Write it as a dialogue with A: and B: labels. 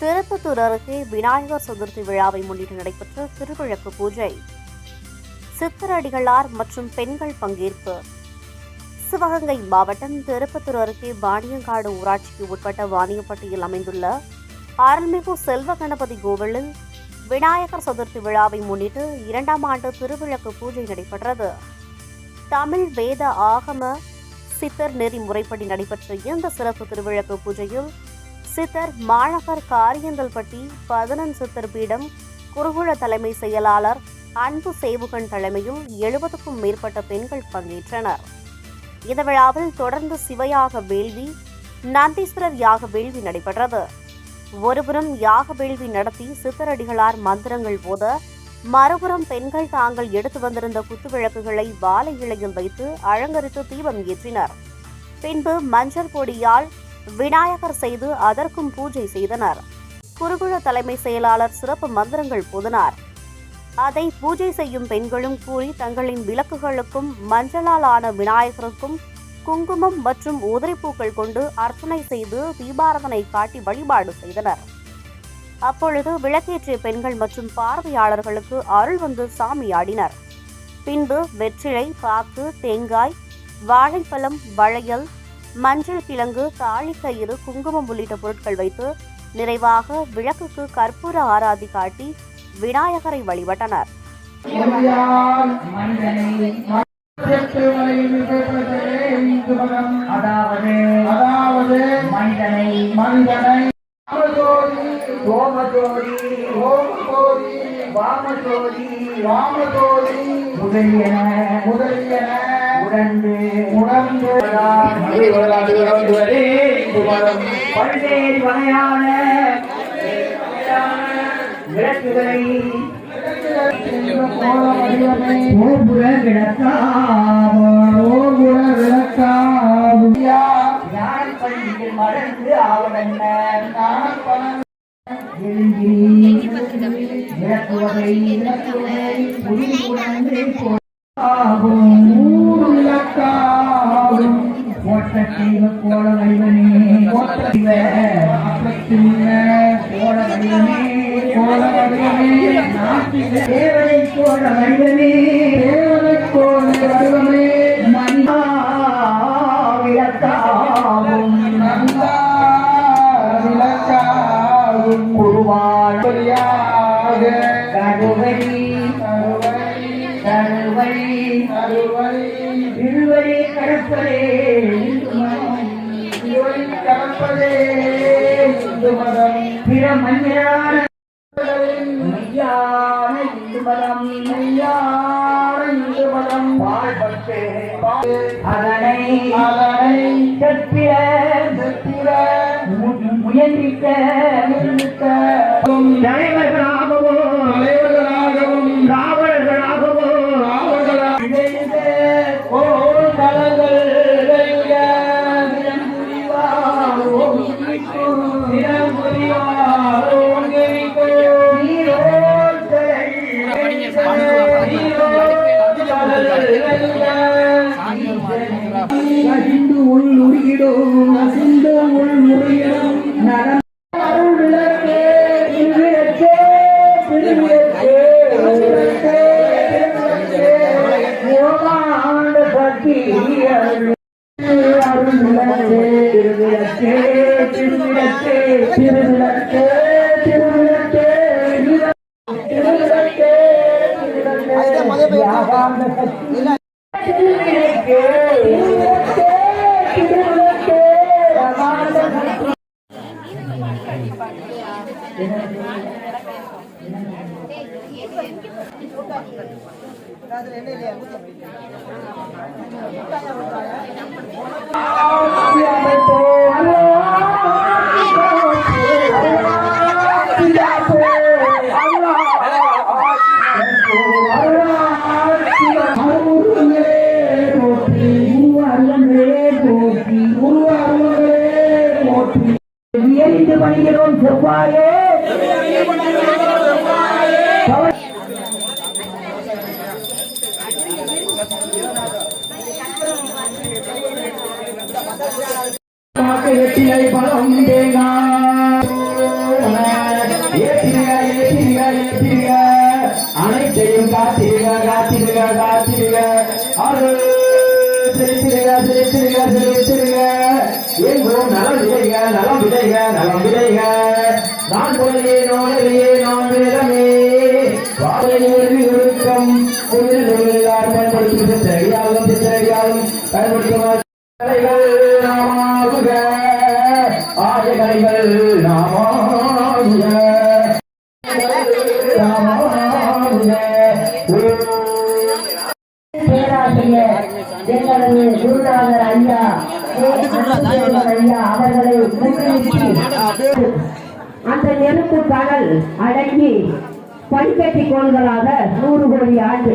A: திருப்பத்தூர் அருகே விநாயகர் சதுர்த்தி விழாவை முன்னிட்டு நடைபெற்ற திருவிளக்கு பூஜை. சித்தரடிகளார் மற்றும் பெண்கள் பங்கேற்பு. சிவகங்கை மாவட்டம் திருப்பத்தூர் அருகே வாணியங்காடு ஊராட்சிக்கு உட்பட்ட வாணியப்பட்டியில் அமைந்துள்ள அருள்மிகு செல்வ கணபதி கோவிலில் விநாயகர் சதுர்த்தி விழாவை முன்னிட்டு இரண்டாம் ஆண்டு திருவிளக்கு பூஜை நடைபெற்றது. தமிழ் வேத ஆகம சித்தர் நெறி முறைப்படி நடைபெற்ற இந்த சிறப்பு திருவிளக்கு பூஜையில் சித்தர் மாணவர் காரியந்தல்பட்டி பதினன் சித்தர் பீடம் குருகுல தலைமை செயலாளர் அன்பு சேவுகன் தலைமையில் எழுபதுக்கும் மேற்பட்ட பெண்கள் பங்கேற்றனர். இந்த விழாவில் தொடர்ந்து சிவயாக வேள்வி நந்தீஸ்வரர் யாக வேள்வி நடைபெற்றது. ஒருபுறம் யாக வேள்வி நடத்தி சித்தரடிகளார் மந்திரங்கள் போத மறுபுறம் பெண்கள் தாங்கள் எடுத்து வந்திருந்த குத்துவிளக்குகளை வாழை இலையில் வைத்து அலங்கரித்து தீபம் ஏற்றினர். பின்பு மஞ்சள் பொடியால் விநாயகர் செய்து அதற்கும் பூஜை செய்தனர். குருகுல தலைமை செயலாளர் சிறப்பு மந்திரங்கள் போதினார். அதை பூஜை செய்யும் பெண்களும் கூறி தங்களின் விளக்குகளுக்கும் மஞ்சளால் ஆன விநாயகருக்கும் குங்குமம் மற்றும் உதிரிப்பூக்கள் கொண்டு அர்ச்சனை செய்து தீபாரதனை காட்டி வழிபாடு செய்தனர். அப்பொழுது விளக்கேற்றிய பெண்கள் மற்றும் பார்வையாளர்களுக்கு அருள் வந்து சாமியாடினர் பின்பு வெற்றிலை பாக்கு தேங்காய் வாழைப்பழம் வளையல் மஞ்சள் கிழங்கு தாழிக்கயிறு குங்குமம் உள்ளிட்ட பொருட்கள் வைத்து நிறைவாக விளக்குக்கு கற்பூர ஆராதி காட்டி விநாயகரை வழிபட்டனர்.
B: முதலியன
C: முதலியன
B: உடந்து
C: உணர்ந்து
B: பல்வேறு வகையான விளக்குகளை
C: கோல வடிவமே
B: கோபுர விளக்காவோம்
C: ஓகுல
B: மறந்து ஆவதென்ன? விளக்குவதை விளக்குவதை புரிந்து உணர்ந்து ஓட்டத்தெய்வ கோல வடிவனே கோல வடிவனே வடிவனே
C: தேவனை வடிவமே நந்தா விளக்காவும்
B: திருவரி இந்து
C: மதம்
B: பிற மஞ்சளான மெய்யான இந்து மதம்
C: மெய்யான இந்து மதம்
B: வாழ்பட்டு அதனை
C: அதனை
B: கற்பிற
C: செத்திர
B: மு-
C: கடல் வெல்க.
B: கசிந்து உள் உருகிடும்
C: அசிந்து உள் முறையிடும்
B: நலம்
C: அருள்
B: திருவிளக்கே
C: மண்டலம் செவ்வாயே வெற்றிலை பழம்
B: அனைத்தையும் காத்திருக்க காத்திருக்க
C: காத்திருக்க அருள் நலம்
D: விளைக நலம் விளைக நான் கொலையே நோனே நான் வேதமே வாழை உறுதி ஒழுக்கம் குளிர் தொழிலார் பயன்படுத்தும் சரியாகும் சரியாகும் பயன்படுத்தும் கலைகள் நாமாகுக. ஆய நாமாகுக.
B: பேராசிரியர் எங்களது குருநாதர் ஐயா அவர்களை அந்த நெருப்பு கடல் அடங்கி படிக்கட்டி கோள்களாக நூறு கோடி ஆண்டு